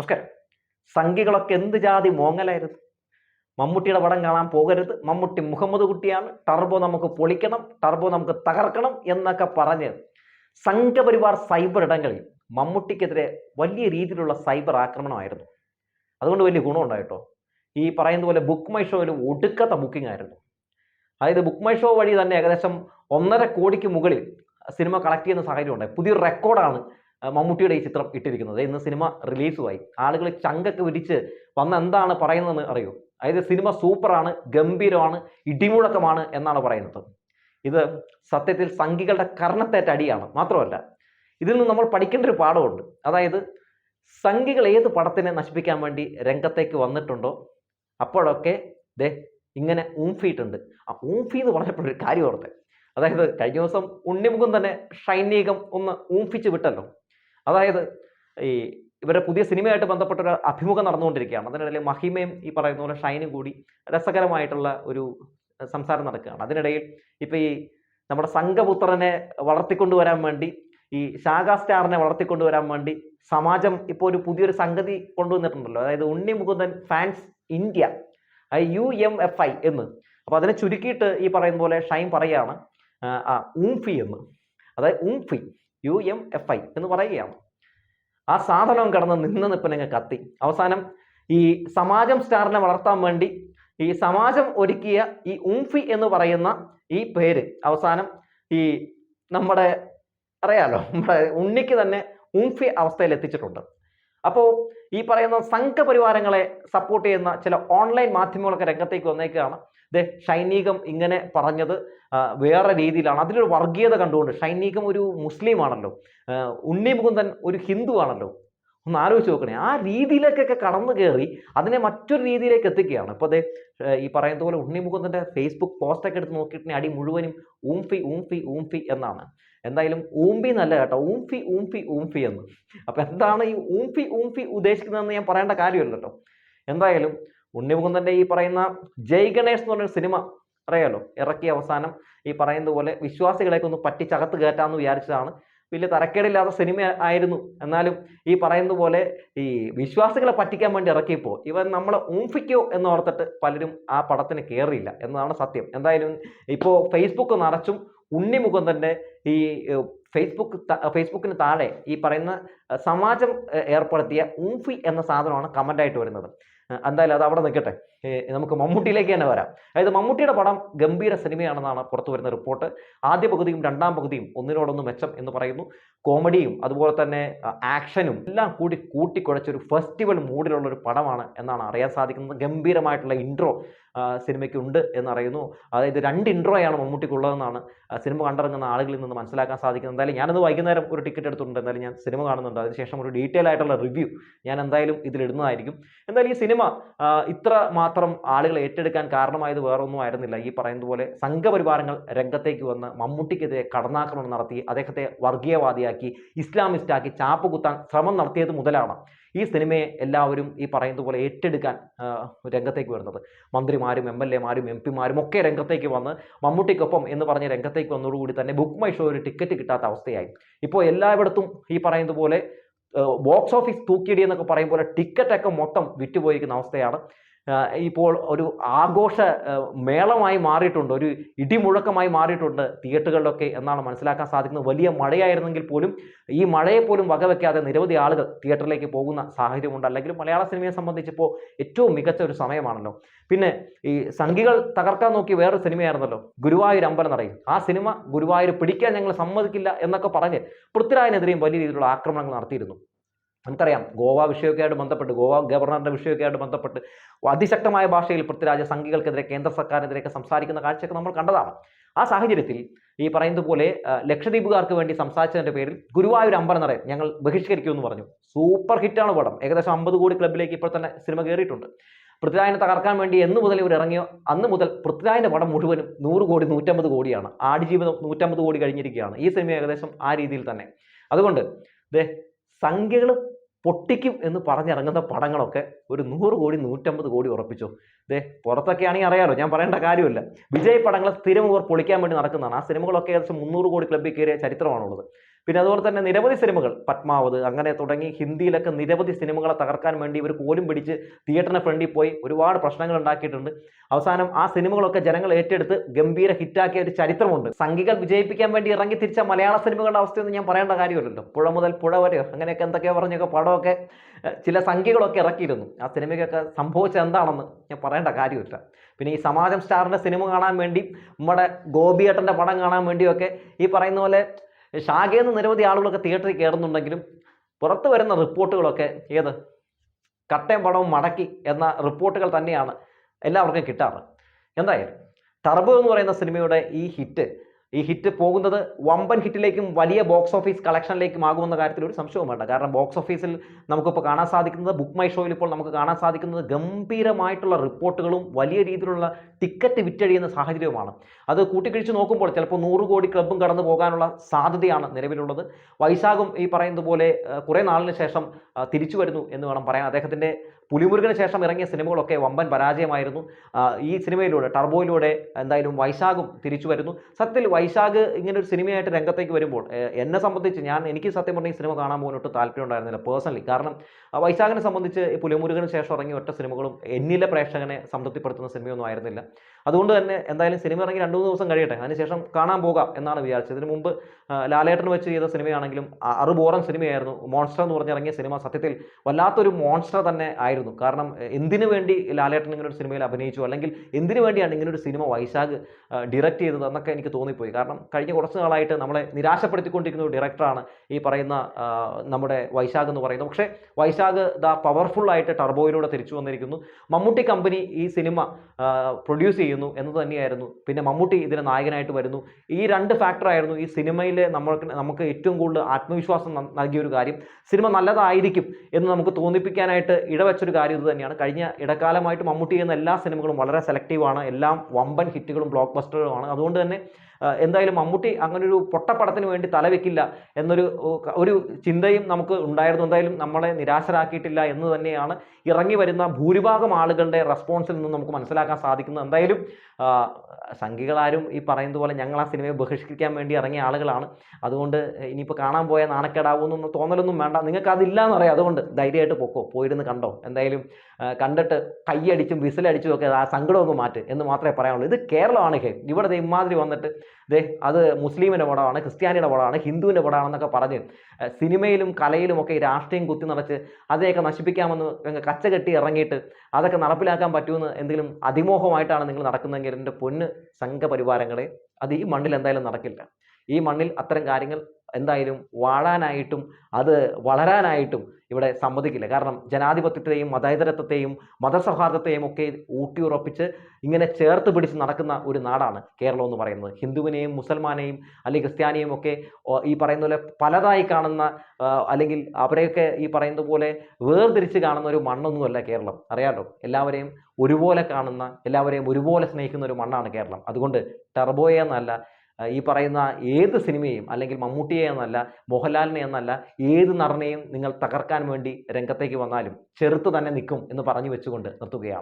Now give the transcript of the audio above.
നമസ്കാരം. സംഖ്യകളൊക്കെ എന്ത് ജാതി മോങ്ങലായിരുന്നു? മമ്മൂട്ടിയുടെ പടം കാണാൻ പോകരുത്. മമ്മൂട്ടി മുഹമ്മദ് കുട്ടിയാണ്. ടർബോ നമുക്ക് പൊളിക്കണം. ടർബോ നമുക്ക് തകർക്കണം എന്നൊക്കെ പറഞ്ഞ് സംഘപരിവാർ സൈബർ ഇടങ്ങളിൽ മമ്മൂട്ടിക്കെതിരെ വലിയ രീതിയിലുള്ള സൈബർ ആക്രമണമായിരുന്നു. അതുകൊണ്ട് വലിയ ഗുണമുണ്ടായിട്ടോ ഈ പറയുന്ന പോലെ ബുക്ക് മൈ ഷോയിൽ ഒടുക്കത്തെ ബുക്കിംഗ് ആയിരുന്നു. അതായത് ബുക്ക് മൈ ഷോ വഴി തന്നെ ഏകദേശം ഒന്നര കോടിക്ക് മുകളിൽ സിനിമ കളക്ട് ചെയ്യുന്ന സാഹചര്യം ഉണ്ടായി പുതിയൊരു റെക്കോർഡാണ് മമ്മൂട്ടിയുടെ ഈ ചിത്രം ഇട്ടിരിക്കുന്നത്. ഇന്ന് സിനിമ റിലീസുമായി. ആളുകൾ ചങ്കൊക്കെ വിരിച്ച് വന്ന് എന്താണ് പറയുന്നതെന്ന് അറിയൂ? അതായത് സിനിമ സൂപ്പറാണ് ഗംഭീരമാണ് ഇടിമുഴക്കമാണ് എന്നാണ് പറയുന്നത്. ഇത് സത്യത്തിൽ സംഘികളുടെ കർണത്തേറ്റ അടിയാണ്. മാത്രമല്ല ഇതിൽ നിന്ന് നമ്മൾ പഠിക്കേണ്ട ഒരു പാഠമുണ്ട്. അതായത് സംഘികൾ ഏത് പടത്തിനെ നശിപ്പിക്കാൻ വേണ്ടി രംഗത്തേക്ക് വന്നിട്ടുണ്ടോ അപ്പോഴൊക്കെ ദേ ഇങ്ങനെ ഊംഫിയിട്ടുണ്ട് ആ ഊംഫി എന്ന് പറഞ്ഞപ്പോഴൊരു കാര്യം ഓർത്തെ. അതായത് കഴിഞ്ഞ ദിവസം ഉണ്ണിമുഖം തന്നെ ഷൈനീകം ഒന്ന് ഊംഫിച്ച് വിട്ടല്ലോ. അതായത് ഈ ഇവരുടെ പുതിയ സിനിമയായിട്ട് ബന്ധപ്പെട്ട ഒരു അഭിമുഖം നടന്നുകൊണ്ടിരിക്കുകയാണ്. അതിനിടയിൽ മഹിമയും ഈ പറയുന്ന പോലെ ഷൈനും കൂടി രസകരമായിട്ടുള്ള ഒരു സംസാരം നടക്കുകയാണ്. അതിനിടയിൽ ഇപ്പൊ ഈ നമ്മുടെ സംഘപുത്രനെ വളർത്തിക്കൊണ്ടുവരാൻ വേണ്ടി ഈ ശാഖാ സ്റ്റാറിനെ വളർത്തിക്കൊണ്ടുവരാൻ വേണ്ടി സമാജം ഇപ്പോൾ ഒരു പുതിയൊരു സംഗതി കൊണ്ടുവന്നിട്ടുണ്ടല്ലോ. അതായത് Unni Mukundan fans India U M F I എന്ന്. അപ്പോൾ അതിനെ ചുരുക്കിയിട്ട് ഈ പറയുന്ന പോലെ ഷൈൻ പറയാണ് ഊംഫി എന്ന്. അതായത് ഊംഫി. യു എം എഫ് ഐ എന്ന് പറയുകയാണ്. ആ സാധനം കിടന്ന് നിന്ന് നിപ്പനങ്ങ് കത്തി. അവസാനം ഈ സമാജം സ്റ്റാറിനെ വളർത്താൻ വേണ്ടി ഈ സമാജം ഒരുക്കിയ ഈ ഉംഫി എന്ന് പറയുന്ന ഈ പേര് അവസാനം ഈ നമ്മുടെ അറിയാലോ നമ്മുടെ ഉണ്ണിക്ക് തന്നെ ഉംഫി അവസ്ഥയിൽ എത്തിച്ചിട്ടുണ്ട് അപ്പോൾ ഈ പറയുന്ന സംഘപരിവാരങ്ങളെ സപ്പോർട്ട് ചെയ്യുന്ന ചില ഓൺലൈൻ മാധ്യമങ്ങളൊക്കെ രംഗത്തേക്ക് വന്നേക്കുകയാണ്. ദേ ഷൈനീകം ഇങ്ങനെ പറഞ്ഞത് വേറെ രീതിയിലാണ്. അതിലൊരു വർഗീയത കണ്ടുകൊണ്ട് ഷൈനീകം ഒരു മുസ്ലിമാണല്ലോ. ഉണ്ണി മുകുന്ദൻ ഒരു ഹിന്ദു ആണല്ലോ ഒന്ന് ആലോചിച്ച് നോക്കണേ. ആ രീതിയിലേക്കൊക്കെ കടന്നു കയറി അതിനെ മറ്റൊരു രീതിയിലേക്ക് എത്തിക്കുകയാണ്. ഇപ്പോൾ അതേ ഈ പറയുന്ന പോലെ ഉണ്ണി മുകുന്ദന്റെ ഫേസ്ബുക്ക് പോസ്റ്റൊക്കെ എടുത്ത് നോക്കിയിട്ടുണ്ടെങ്കിൽ അടി മുഴുവനും ഊംഫി ഊംഫി ഊംഫി എന്നാണ്. എന്തായാലും ഊംഫി നല്ല കേട്ടോ ഊംഫി ഊംഫി ഊംഫി എന്ന്. അപ്പം എന്താണ് ഈ ഊംഫി ഊംഫി ഉദ്ദേശിക്കുന്നതെന്ന് ഞാൻ പറയേണ്ട കാര്യമില്ലല്ലോ എന്തായാലും ഉണ്ണിമുകുന്ദന്റെ ഈ പറയുന്ന ജയ് ഗണേഷ് എന്ന് പറഞ്ഞൊരു സിനിമ അറിയാലോ ഇറക്കി അവസാനം ഈ പറയുന്ന പോലെ വിശ്വാസികളെയൊക്കെ ഒന്ന് പറ്റിച്ചകത്ത് കയറ്റാമെന്ന് വിചാരിച്ചതാണ്. വലിയ തരക്കേടില്ലാത്ത സിനിമ ആയിരുന്നു. എന്നാലും ഈ പറയുന്ന പോലെ ഈ വിശ്വാസികളെ പറ്റിക്കാൻ വേണ്ടി ഇറക്കിയപ്പോൾ ഇവൻ നമ്മളെ ഊംഫിക്കോ എന്ന് ഓർത്തിട്ട് പലരും ആ പടത്തിന് കയറിയില്ല എന്നതാണ് സത്യം. എന്തായാലും ഇപ്പോൾ ഫേസ്ബുക്ക് നിറച്ചും ഉണ്ണിമുകുന്ദന്റെ ഈ ഫേസ്ബുക്ക് ഫേസ്ബുക്കിന് താഴെ ഈ പറയുന്ന സമാജം ഏർപ്പെടുത്തിയ ഊഫി എന്ന സാധനമാണ് കമന്റായിട്ട് വരുന്നത്. എന്തായാലും അത് അവിടെ നിൽക്കട്ടെ. നമുക്ക് മമ്മൂട്ടിയിലേക്ക് തന്നെ വരാം. അതായത് മമ്മൂട്ടിയുടെ പടം ഗംഭീര സിനിമയാണെന്നാണ് പുറത്തു വരുന്ന റിപ്പോർട്ട്. ആദ്യ പകുതിയും രണ്ടാം പകുതിയും ഒന്നിനോടൊന്ന് മെച്ചം എന്ന് പറയുന്നു. കോമഡിയും അതുപോലെ തന്നെ ആക്ഷനും എല്ലാം കൂടി കൂട്ടിക്കുഴച്ചൊരു ഫെസ്റ്റിവൽ മൂഡിലുള്ള ഒരു പടമാണ് എന്നാണ് അറിയാൻ സാധിക്കുന്നത്. ഗംഭീരമായിട്ടുള്ള ഇൻട്രോ സിനിമയ്ക്ക് ഉണ്ട് എന്നറിയുന്നു അതായത് രണ്ട് ഇൻട്രോയാണ് മമ്മൂട്ടിക്കുള്ളതെന്നാണ് സിനിമ കണ്ടിറങ്ങുന്ന ആളുകളിൽ നിന്ന് മനസ്സിലാക്കാൻ സാധിക്കുന്നത്. എന്തായാലും ഞാനത് വൈകുന്നേരം ഒരു ടിക്കറ്റ് എടുത്തിട്ടുണ്ട്. എന്തായാലും ഞാൻ സിനിമ കാണുന്നുണ്ട്. അതിനുശേഷം ഒരു ഡീറ്റെയിൽ ആയിട്ടുള്ള റിവ്യൂ ഞാൻ എന്തായാലും ഇതിലിടുന്നതായിരിക്കും. എന്തായാലും ഈ സിനിമ ആ, ഇത്ര മാത്രം ആളുകൾ ഏറ്റെടുക്കാൻ കാരണമായത് വേറൊന്നും ആയിരുന്നില്ല. ഈ പറയുന്നത് പോലെ സംഘപരിവാരങ്ങൾ രംഗത്തേക്ക് വന്ന് മമ്മൂട്ടിക്കെതിരെ കടന്നാക്രമണം നടത്തി അദ്ദേഹത്തെ വർഗീയവാദിയാക്കി ഇസ്ലാമിസ്റ്റാക്കി ചാപ്പ് കുത്താൻ ശ്രമം നടത്തിയത് മുതലാണ് ഈ സിനിമയെ എല്ലാവരും ഈ പറയുന്നത് പോലെ ഏറ്റെടുക്കാൻ രംഗത്തേക്ക് വരുന്നത്. മന്ത്രിമാരും എം എൽ എമാരും എം പിമാരും ഒക്കെ രംഗത്തേക്ക് വന്ന് മമ്മൂട്ടിക്കൊപ്പം എന്ന് പറഞ്ഞ് രംഗത്തേക്ക് വന്നതോടുകൂടി തന്നെ ബുക്ക് മൈ ഷോ ഒരു ടിക്കറ്റ് കിട്ടാത്ത അവസ്ഥയായി. ഇപ്പോൾ എല്ലായിടത്തും ഈ പറയുന്നത് പോലെ ബോക്സ് ഓഫീസ് തൂക്കിയിടി എന്നൊക്കെ പറയും പോലെ ടിക്കറ്റൊക്കെ മൊത്തം വിറ്റുപോയിരിക്കുന്ന അവസ്ഥയാണ്. ഇപ്പോൾ ഒരു ആഘോഷ മേളമായി മാറിയിട്ടുണ്ട്. ഒരു ഇടിമുഴക്കമായി മാറിയിട്ടുണ്ട് തിയേറ്ററുകളിലൊക്കെ എന്നാണ് മനസ്സിലാക്കാൻ സാധിക്കുന്നത്. വലിയ മഴയായിരുന്നെങ്കിൽ പോലും ഈ മഴയെ പോലും വകവെക്കാതെ നിരവധി ആളുകൾ തിയേറ്ററിലേക്ക് പോകുന്ന സാഹചര്യമുണ്ട്. അല്ലെങ്കിൽ മലയാള സിനിമയെ സംബന്ധിച്ചിപ്പോൾ ഏറ്റവും മികച്ച ഒരു സമയമാണല്ലോ. പിന്നെ ഈ സംഘികൾ തകർക്കാൻ നോക്കി വേറൊരു സിനിമയായിരുന്നല്ലോ ഗുരുവായൂർ അമ്പലം നടയും ആ സിനിമ ഗുരുവായൂർ പിടിക്കാൻ ഞങ്ങൾ സമ്മതിക്കില്ല എന്നൊക്കെ പറഞ്ഞ് പൃഥ്വിരാജിനെതിരെയും വലിയ രീതിയിലുള്ള ആക്രമണങ്ങൾ നടത്തിയിരുന്നു. നമുക്കറിയാം ഗോവ വിഷയമൊക്കെ ആയിട്ട് ബന്ധപ്പെട്ട് ഗോവ ഗവർണറുടെ വിഷയമൊക്കെ ആയിട്ട് ബന്ധപ്പെട്ട് അതിശക്തമായ ഭാഷയിൽ പൃഥ്വിരാജ സംഘികൾക്കെതിരെ കേന്ദ്ര സർക്കാരിനെതിരെയൊക്കെ സംസാരിക്കുന്ന കാഴ്ചയൊക്കെ നമ്മൾ കണ്ടതാണ്. ആ സാഹചര്യത്തിൽ ഈ പറയുന്നത് പോലെ ലക്ഷദ്വീപുകാർക്ക് വേണ്ടി സംസാരിച്ചതിന്റെ പേരിൽ ഗുരുവായൂർ അമ്പലം നടയും ഞങ്ങൾ ബഹിഷ്കരിക്കുമെന്ന് പറഞ്ഞു. സൂപ്പർ ഹിറ്റാണ് പടം. ഏകദേശം അമ്പത് കോടി ക്ലബിലേക്ക് ഇപ്പോൾ തന്നെ സിനിമ കയറിയിട്ടുണ്ട്. പൃഥ്വിരാജിനെ തകർക്കാൻ വേണ്ടി എന്ന് മുതൽ ഇവർ ഇറങ്ങിയോ അന്ന് മുതൽ പൃഥ്വിരാജിന്റെ പടം മുഴുവനും നൂറ് കോടി നൂറ്റമ്പത് കോടിയാണ്. ആടുജീവിതം നൂറ്റമ്പത് കോടി കഴിഞ്ഞിരിക്കുകയാണ്. ഈ സിനിമ ഏകദേശം ആ രീതിയിൽ തന്നെ. അതുകൊണ്ട് ദേ സംഖ്യകൾ പൊട്ടിക്കും എന്ന് പറഞ്ഞിറങ്ങുന്ന പടങ്ങളൊക്കെ ഒരു നൂറ് കോടി നൂറ്റമ്പത് കോടി ഉറപ്പിച്ചു. ദേ പുറത്തൊക്കെ ആണെങ്കിൽ അറിയാലോ ഞാൻ പറയേണ്ട കാര്യമില്ല. വിജയ് പടങ്ങൾ സ്ഥിരം ഇവർ പൊളിക്കാൻ വേണ്ടി നടക്കുന്നതാണ്. ആ സിനിമകളൊക്കെ ഏകദേശം മുന്നൂറ് കോടി ക്ലബ്ബിൽ കയറിയ ചരിത്രമാണുള്ളത്. പിന്നെ അതുപോലെ തന്നെ നിരവധി സിനിമകൾ പത്മാവത് അങ്ങനെ തുടങ്ങി ഹിന്ദിയിലൊക്കെ നിരവധി സിനിമകളെ തകർക്കാൻ വേണ്ടി ഇവർ കോലും പിടിച്ച് തിയേറ്ററിന് ഫ്രണ്ടിൽ പോയി ഒരുപാട് പ്രശ്നങ്ങൾ ഉണ്ടാക്കിയിട്ടുണ്ട്. അവസാനം ആ സിനിമകളൊക്കെ ജനങ്ങൾ ഏറ്റെടുത്ത് ഗംഭീര ഹിറ്റാക്കിയ ഒരു ചരിത്രമുണ്ട്. സംഘികൾ വിജയിപ്പിക്കാൻ വേണ്ടി ഇറങ്ങി തിരിച്ച മലയാള സിനിമകളുടെ അവസ്ഥയൊന്നും ഞാൻ പറയേണ്ട കാര്യമില്ലല്ലോ. പുഴ മുതൽ പുഴ വരെ അങ്ങനെയൊക്കെ എന്തൊക്കെയോ പറഞ്ഞൊക്കെ പടമൊക്കെ ചില സംഖ്യകളൊക്കെ ഇറക്കിയിരുന്നു. ആ സിനിമയ്ക്കൊക്കെ സംഭവിച്ചത് എന്താണെന്ന് ഞാൻ പറയേണ്ട കാര്യമില്ല. പിന്നെ ഈ സമാജം സ്റ്റാറിന്റെ സിനിമ കാണാൻ വേണ്ടി നമ്മുടെ ഗോപിയേട്ടന്റെ പടം കാണാൻ വേണ്ടിയൊക്കെ ഈ പറയുന്ന പോലെ ഷാഗയിൽ നിന്ന് നിരവധി ആളുകളൊക്കെ തിയേറ്ററിൽ കയറുന്നുണ്ടെങ്കിലും പുറത്ത് വരുന്ന റിപ്പോർട്ടുകളൊക്കെ ഏത്? കട്ടയും പടവും മടക്കി എന്ന റിപ്പോർട്ടുകൾ തന്നെയാണ് എല്ലാവർക്കും കിട്ടാറ്. എന്തായാലും ടർബോ എന്ന് പറയുന്ന സിനിമയുടെ ഈ ഹിറ്റ് ഈ ഹിറ്റ് പോകുന്നത് വമ്പൻ ഹിറ്റിലേക്കും വലിയ ബോക്സ് ഓഫീസ് കളക്ഷനിലേക്കും ആകുമെന്ന കാര്യത്തിൽ ഒരു സംശയവും വേണ്ട. കാരണം ബോക്സ് ഓഫീസിൽ നമുക്കിപ്പോൾ കാണാൻ സാധിക്കുന്നത് ബുക്ക് മൈ ഷോയിൽ ഇപ്പോൾ നമുക്ക് കാണാൻ സാധിക്കുന്നത് ഗംഭീരമായിട്ടുള്ള റിപ്പോർട്ടുകളും വലിയ രീതിയിലുള്ള ടിക്കറ്റ് വിറ്റഴിയുന്ന സാഹചര്യവുമാണ്. അത് കൂട്ടിക്കിഴിച്ച് നോക്കുമ്പോൾ ചിലപ്പോൾ നൂറ് കോടി ക്ലബും കടന്നു പോകാനുള്ള സാധ്യതയാണ് നിലവിലുള്ളത്. വൈശാഖും ഈ പറയുന്നത് പോലെ കുറേ നാളിന് ശേഷം തിരിച്ചു വരുന്നു എന്ന് വേണം പറയാൻ. അദ്ദേഹത്തിന്റെ പുലിമുരുകന് ശേഷം ഇറങ്ങിയ സിനിമകളൊക്കെ വമ്പൻ പരാജയമായിരുന്നു. ഈ സിനിമയിലൂടെ ടർബോയിലൂടെ എന്തായാലും വൈശാഖും തിരിച്ചു വരുന്നു. സത്യത്തിൽ വൈശാഖ് ഇങ്ങനെ ഒരു സിനിമയായിട്ട് രംഗത്തേക്ക് വരുമ്പോൾ എന്നെ സംബന്ധിച്ച് ഞാൻ എനിക്ക് സത്യം പറഞ്ഞ ഈ സിനിമ കാണാൻ പോകാൻ ഒട്ടും താല്പര്യം ഉണ്ടായിരുന്നില്ല പേഴ്സണലി. കാരണം വൈശാഖിനെ സംബന്ധിച്ച് പുലിമുരുകന് ശേഷം ഇറങ്ങിയ ഒറ്റ സിനിമകളും എന്നിലെ പ്രേക്ഷകനെ സംതൃപ്തിപ്പെടുത്തുന്ന സിനിമയൊന്നും ആയിരുന്നില്ല. അതുകൊണ്ട് തന്നെ എന്തായാലും സിനിമ ഇറങ്ങി രണ്ട് മൂന്ന് ദിവസം കഴിയട്ടെ. അതിനുശേഷം കാണാൻ പോകാം എന്നാണ് വിചാരിച്ചത്. ഇതിനു മുമ്പ് ലാലേട്ടൻ വെച്ച് ചെയ്ത സിനിമയാണെങ്കിലും അറുബോറൻ സിനിമയായിരുന്നു. മോൺസ്റ്റർ എന്ന് പറഞ്ഞിറങ്ങിയ സിനിമ സത്യത്തിൽ വല്ലാത്തൊരു മോൺസ്റ്റർ തന്നെ ആയിരുന്നു. കാരണം എന്തിനു വേണ്ടി ലാലേട്ടൻ ഇങ്ങനെ ഒരു സിനിമയിൽ അഭിനയിച്ചു? അല്ലെങ്കിൽ എന്തിനു വേണ്ടിയാണ് ഇങ്ങനെ ഒരു സിനിമ വൈശാഖ് ഡിറക്റ്റ് ചെയ്തത് എന്നൊക്കെ എനിക്ക് തോന്നിപ്പോയി. കാരണം കഴിഞ്ഞ കുറച്ച് നാളായിട്ട് നമ്മളെ നിരാശപ്പെടുത്തിക്കൊണ്ടിരിക്കുന്ന ഒരു ഡയറക്ടറാണ് ഈ പറയുന്ന നമ്മുടെ വൈശാഖ് എന്ന് പറയുന്നത്. പക്ഷേ വൈശാഖ് ദ പവർഫുൾ ആയിട്ട് ടർബോയിലൂടെ തിരിച്ചു വന്നിരിക്കുന്നു. മമ്മൂട്ടി കമ്പനി ഈ സിനിമ പ്രൊഡ്യൂസ് ചെയ്യുന്നു എന്ന് തന്നെയായിരുന്നു. പിന്നെ മമ്മൂട്ടി ഇതിന് നായകനായിട്ട് വരുന്നു. ഈ രണ്ട് ഫാക്ടറായിരുന്നു ഈ സിനിമയിലെ നമ്മൾക്ക് നമുക്ക് ഏറ്റവും കൂടുതൽ ആത്മവിശ്വാസം നൽകിയ ഒരു കാര്യം. സിനിമ നല്ലതായിരിക്കും എന്ന് നമുക്ക് തോന്നിപ്പിക്കാനായിട്ട് ഇടവെച്ചൊരു കാര്യം ഇത് തന്നെയാണ്. കഴിഞ്ഞ ഇടക്കാലമായിട്ട് മമ്മൂട്ടി ചെയ്യുന്ന എല്ലാ സിനിമകളും വളരെ സെലക്റ്റീവാണ് എല്ലാം വമ്പൻ ഹിറ്റുകളും ബ്ലോക്ക് ബസ്റ്ററുകളുമാണ് അതുകൊണ്ട് തന്നെ എന്തായാലും മമ്മൂട്ടി അങ്ങനൊരു പൊട്ടപ്പടത്തിന് വേണ്ടി തലവെക്കില്ല എന്നൊരു ഒരു ചിന്തയും നമുക്ക് ഉണ്ടായിരുന്നു. എന്തായാലും നമ്മളെ നിരാശരാക്കിയിട്ടില്ല എന്ന് തന്നെയാണ് ഇറങ്ങി വരുന്ന ഭൂരിഭാഗം ആളുകളുടെ റെസ്പോൺസിൽ നിന്ന് നമുക്ക് മനസ്സിലാക്കാൻ സാധിക്കുന്നത്. എന്തായാലും സംഘികളാരും ഈ പറയുന്നത് പോലെ ഞങ്ങൾ ആ സിനിമയെ ബഹിഷ്കരിക്കാൻ വേണ്ടി ഇറങ്ങിയ ആളുകളാണ്. അതുകൊണ്ട് ഇനിയിപ്പോൾ കാണാൻ പോയ നാണക്കേടാവുമെന്നൊന്നും തോന്നലൊന്നും വേണ്ട. നിങ്ങൾക്ക് അതില്ല എന്നറിയാം അതുകൊണ്ട് ധൈര്യമായിട്ട് പൊക്കോ. പോയിരുന്ന് കണ്ടോ. എന്തായാലും കണ്ടിട്ട് കൈയടിച്ചും വിസിലടിച്ചും ഒക്കെ ആ സങ്കടമൊന്നും മാറ്റ് എന്ന് മാത്രമേ പറയാനുള്ളൂ. ഇത് കേരളമാണ് ഹേ. ഇവിടെ ഇമാതിരി വന്നിട്ട് ദേ അത് മുസ്ലിമിന്റെ പടമാണ് ക്രിസ്ത്യാനിയുടെ പടമാണ് ഹിന്ദുവിന്റെ പടമാണെന്നൊക്കെ പറഞ്ഞ് സിനിമയിലും കലയിലും ഒക്കെ ഈ രാഷ്ട്രീയം കുത്തി നിറച്ച് അതിനെയൊക്കെ നശിപ്പിക്കാമെന്ന് ഞങ്ങൾ കച്ച കെട്ടി ഇറങ്ങിയിട്ട് അതൊക്കെ നടപ്പിലാക്കാൻ പറ്റുമെന്ന് എന്തെങ്കിലും അതിമോഹമായിട്ടാണ് നിങ്ങൾ നടക്കുന്നതെങ്കിൽ എന്റെ പൊന്ന് സംഘപരിവാരങ്ങളെ അത് ഈ മണ്ണിൽ എന്തായാലും നടക്കില്ല. ഈ മണ്ണിൽ അത്തരം കാര്യങ്ങൾ എന്തായാലും വാഴാനായിട്ടും അത് വളരാനായിട്ടും ഇവിടെ സമ്മതിക്കില്ല. കാരണം ജനാധിപത്യത്തെയും മതേതരത്വത്തെയും മതസൗഹാർദ്ദത്തെയും ഒക്കെ ഊട്ടിയുറപ്പിച്ച് ഇങ്ങനെ ചേർത്ത് പിടിച്ച് നടക്കുന്ന ഒരു നാടാണ് കേരളം എന്ന് പറയുന്നത്. ഹിന്ദുവിനെയും മുസൽമാനെയും അല്ലെങ്കിൽ ക്രിസ്ത്യാനിയും ഒക്കെ ഈ പറയുന്ന പോലെ പലതായി കാണുന്ന അല്ലെങ്കിൽ അവരെയൊക്കെ ഈ പറയുന്ന പോലെ വേർതിരിച്ച് കാണുന്ന ഒരു മണ്ണൊന്നുമല്ല കേരളം. അറിയാലോ? എല്ലാവരെയും ഒരുപോലെ കാണുന്ന എല്ലാവരെയും ഒരുപോലെ സ്നേഹിക്കുന്ന ഒരു മണ്ണാണ് കേരളം. അതുകൊണ്ട് ടർബോയെ എന്നല്ല ആ, ഈ പറയുന്ന ഏത് സിനിമയും അല്ലെങ്കിൽ മമ്മൂട്ടിയെ എന്നല്ല മോഹൻലാലിനെ എന്നല്ല ഏത് നടനെയും നിങ്ങൾ തകർക്കാൻ വേണ്ടി രംഗത്തേക്ക് വന്നാലും ചെറുത്ത് തന്നെ നിൽക്കും എന്ന് പറഞ്ഞു വെച്ചുകൊണ്ട് നിർത്തുകയാണ്.